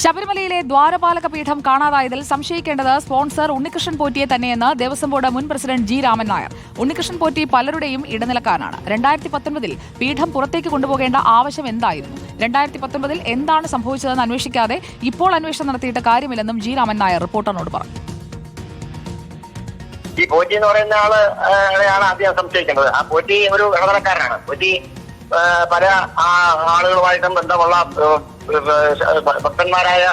ശബരിമലയിലെ ദ്വാരപാലക പീഠം കാണാതായതിൽ സംശയിക്കേണ്ടത് സ്പോൺസർ ഉണ്ണികൃഷ്ണൻ പോറ്റിയെ തന്നെയെന്ന് ദേവസ്വം ബോർഡ് മുൻ പ്രസിഡന്റ് ജി രാമൻ നായർ. ഉണ്ണികൃഷ്ണൻ പോറ്റി പലരുടെയും ഇടനിലക്കാരനാണ് രണ്ടായിരത്തി പത്തൊൻപതിൽ പീഠം പുറത്തേക്ക് കൊണ്ടുപോകേണ്ട ആവശ്യം എന്തായിരുന്നു? രണ്ടായിരത്തി പത്തൊൻപതിൽ എന്താണ് സംഭവിച്ചതെന്ന് അന്വേഷിക്കാതെ ഇപ്പോൾ അന്വേഷണം നടത്തിയിട്ട് കാര്യമില്ലെന്നും ജി രാമൻ നായർ റിപ്പോർട്ടറിനോട് പറഞ്ഞു. ഈ പോറ്റി എന്ന് പറയുന്ന ആൾ ആദ്യം സംശയിക്കേണ്ടത്. ആ പോറ്റി ഒരു ഇടനിലക്കാരനാണ്. പോറ്റി പല ആളുകളുമായിട്ടും ബന്ധമുള്ള ഭക്തന്മാരായ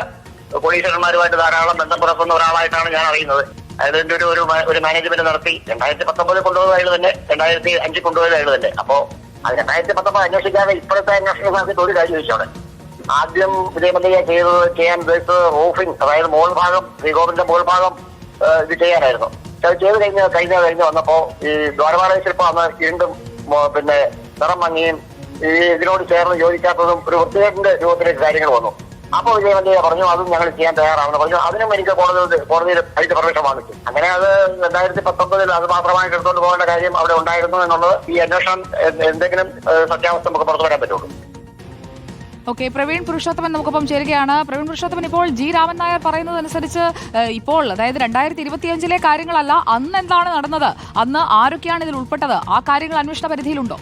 കോടീശ്വരന്മാരുമായിട്ട് ധാരാളം ബന്ധം പുലർത്തുന്ന ഒരാളായിട്ടാണ് ഞാൻ അറിയുന്നത്. അതായത് ഒരു ഒരു ഒരു മാനേജ്മെന്റ് നടത്തി രണ്ടായിരത്തി പത്തൊമ്പതിൽ കൊണ്ടുപോയത് അയാൾ തന്നെ രണ്ടായിരത്തി അഞ്ചിൽ കൊണ്ടുപോയത് അയാൾ തന്നെ. അപ്പോ അത് രണ്ടായിരത്തി പത്തൊമ്പത് അന്വേഷിക്കാതെ ഇപ്പോഴത്തെ അന്വേഷണ സമയത്ത് ഒരു കാര്യം ചോദിച്ചു അവിടെ ആദ്യം ഞാൻ ചെയ്തത് ചെയ്യാൻ ഉദ്ദേശിച്ചത് റൂഫിംഗ് അതായത് മോൾ ഭാഗം ശ്രീകോവിലിന്റെ മോൾ ഭാഗം ഇത് ചെയ്യാനായിരുന്നു. അത് ചെയ്ത് കഴിഞ്ഞ് കഴിഞ്ഞ കഴിഞ്ഞ് വന്നപ്പോ ഈ ദ്വാരപാലക ശില്പം അന്ന് വീണ്ടും പിന്നെ നിറം മങ്ങിയും ഈ ഇതിനോട് ചേർന്ന് ചോദിക്കാത്തതും ഒരു വൃത്തികേട്ടിന്റെ രൂപത്തിലേക്ക് കാര്യങ്ങൾ വന്നു. അപ്പോൾ വിജയമന്ത്രിയെ പറഞ്ഞു അതും ഞങ്ങൾ ചെയ്യാൻ തയ്യാറാണെന്ന് പറഞ്ഞു അതിനും എനിക്ക് കോടതി കോടതിയിൽ അതിന്റെ പെർമിഷൻ വാങ്ങിച്ചു. അങ്ങനെ അത് രണ്ടായിരത്തി പത്തൊമ്പതിൽ അത് മാത്രമായിട്ട് എടുത്തുകൊണ്ട് പോകേണ്ട കാര്യം അവിടെ ഉണ്ടായിരുന്നു എന്നുള്ളത് ഈ അന്വേഷണം എന്തെങ്കിലും സത്യാവസ്ഥ നമുക്ക് പുറത്തു വരാൻ പറ്റുള്ളൂ. ഓക്കെ പ്രവീൺ പുരുഷോത്തമൻ നമുക്കൊപ്പം ചേരുകയാണ്. പ്രവീൺ പുരുഷോത്തമൻ ഇപ്പോൾ ജി. രാമൻ നായർ പറയുന്നതനുസരിച്ച് ഇപ്പോൾ അതായത് രണ്ടായിരത്തി ഇരുപത്തിയഞ്ചിലെ കാര്യങ്ങളല്ല അന്ന് എന്താണ് നടന്നത്? അന്ന് ആരൊക്കെയാണ് ഇതിൽ ഉൾപ്പെട്ടത്? ആ കാര്യങ്ങൾ അന്വേഷണ പരിധിയിലുണ്ടോ?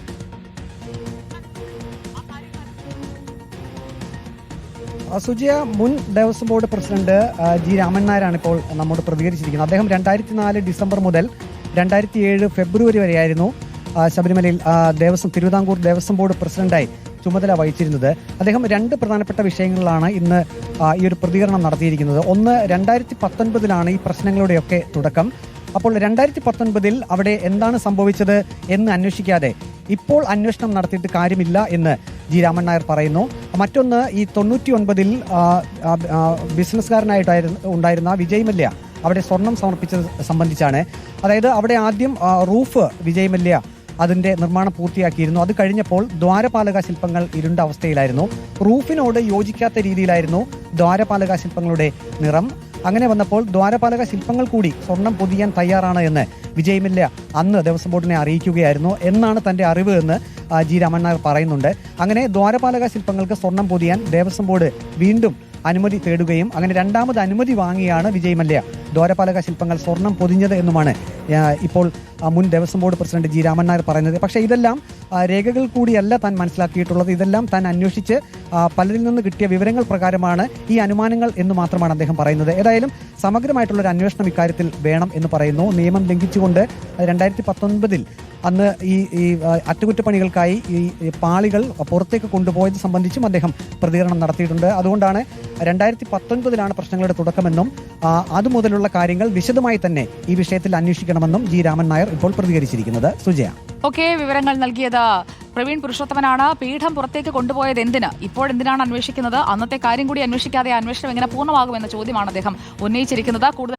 സുജയ മുൻ Devaswom board president G Raman നായരാണ് ഇപ്പോൾ നമ്മോട് പ്രതികരിച്ചിരിക്കുന്നത്. അദ്ദേഹം രണ്ടായിരത്തി നാല് ഡിസംബർ മുതൽ രണ്ടായിരത്തി ഏഴ് ഫെബ്രുവരി വരെയായിരുന്നു ശബരിമലയിൽ ദേവസ്വം തിരുവിതാംകൂർ ദേവസ്വം ബോർഡ് പ്രസിഡന്റായി ചുമതല വഹിച്ചിരുന്നത്. അദ്ദേഹം രണ്ട് പ്രധാനപ്പെട്ട വിഷയങ്ങളിലാണ് ഇന്ന് ഈ ഒരു പ്രതികരണം നടത്തിയിരിക്കുന്നത്. ഒന്ന് രണ്ടായിരത്തി പത്തൊൻപതിലാണ് ഈ പ്രശ്നങ്ങളുടെയൊക്കെ തുടക്കം. അപ്പോൾ രണ്ടായിരത്തി പത്തൊൻപതിൽ അവിടെ എന്താണ് സംഭവിച്ചത് എന്ന് അന്വേഷിക്കാതെ ഇപ്പോൾ അന്വേഷണം നടത്തിയിട്ട് കാര്യമില്ല എന്ന് ജി രാമൻ നായർ പറയുന്നു. മറ്റൊന്ന് ഈ തൊണ്ണൂറ്റി ഒൻപതിൽ ബിസിനസ്സുകാരനായിട്ടായിരുന്നു ഉണ്ടായിരുന്ന വിജയ് മല്യ. അവിടെ സ്വർണം സമർപ്പിച്ചത് സംബന്ധിച്ചാണ്. അതായത് അവിടെ ആദ്യം റൂഫ് വിജയ് മല്യ അതിന്റെ നിർമ്മാണം പൂർത്തിയാക്കിയിരുന്നു. അത് കഴിഞ്ഞപ്പോൾ ദ്വാരപാലക ശില്പങ്ങൾ ഇരുണ്ട അവസ്ഥയിലായിരുന്നു. റൂഫിനോട് യോജിക്കാത്ത രീതിയിലായിരുന്നു ദ്വാരപാലക ശില്പങ്ങളുടെ നിറം. അങ്ങനെ വന്നപ്പോൾ ദ്വാരപാലക ശില്പങ്ങൾ കൂടി സ്വർണം പൊതിയാൻ തയ്യാറാണ് എന്ന് വിജയ് മല്യ അന്ന് ദേവസ്വം ബോർഡിനെ അറിയിക്കുകയായിരുന്നു. എന്നാണ് തന്റെ അറിവ് എന്ന് ജി രാമണ്ണ പറയുന്നുണ്ട്. അങ്ങനെ ദ്വാരപാലക ശില്പങ്ങൾക്ക് സ്വർണം പൊതിയാൻ ദേവസ്വം ബോർഡ് വീണ്ടും അനുമതി തേടുകയും അങ്ങനെ രണ്ടാമത് അനുമതി വാങ്ങിയാണ് വിജയ് മല്യ. ദ്വാരപാലക ശില്പങ്ങൾ സ്വർണം പൊതിഞ്ഞത് എന്നുമാണ് ഇപ്പോൾ മുൻ Devaswom board president G Raman പറയുന്നത്. പക്ഷേ ഇതെല്ലാം രേഖകൾ കൂടിയല്ല താൻ മനസ്സിലാക്കിയിട്ടുള്ളത്. ഇതെല്ലാം താൻ അന്വേഷിച്ച് പലരിൽ നിന്ന് കിട്ടിയ വിവരങ്ങൾ പ്രകാരമാണ് ഈ അനുമാനങ്ങൾ എന്ന് മാത്രമാണ് അദ്ദേഹം പറയുന്നത്. ഏതായാലും സമഗ്രമായിട്ടുള്ള ഒരു അന്വേഷണം ഇക്കാര്യത്തിൽ വേണം എന്ന് പറയുന്നു. നിയമം ലംഘിച്ചുകൊണ്ട് രണ്ടായിരത്തി പത്തൊൻപതിൽ അന്ന് ഈ ഈ അറ്റകുറ്റപ്പണികൾക്കായി ഈ പാളികൾ പുറത്തേക്ക് കൊണ്ടുപോയത് സംബന്ധിച്ചും അദ്ദേഹം പ്രതികരണം നടത്തിയിട്ടുണ്ട്. അതുകൊണ്ടാണ് രണ്ടായിരത്തി പത്തൊൻപതിലാണ് പ്രശ്നങ്ങളുടെ തുടക്കമെന്നും അതുമുതലുള്ള കാര്യങ്ങൾ വിശദമായി തന്നെ ഈ വിഷയത്തിൽ അന്വേഷിക്കണമെന്നും ജി രാമൻ നായർ ഇപ്പോൾ പ്രതികരിച്ചിരിക്കുന്നത്. സുജയ. ഓക്കെ വിവരങ്ങൾ നൽകിയത് പ്രവീൺ പുരുഷോത്തമനാണ്. പീഠം പുറത്തേക്ക് കൊണ്ടുപോയത് എന്തിന്? ഇപ്പോൾ എന്തിനാണ് അന്വേഷിക്കുന്നത്? അന്നത്തെ കാര്യം കൂടി അന്വേഷിക്കാതെ അന്വേഷണം എങ്ങനെ പൂർണമാകുമെന്ന ചോദ്യമാണ് അദ്ദേഹം ഉന്നയിച്ചിരിക്കുന്നത്. കൂടുതൽ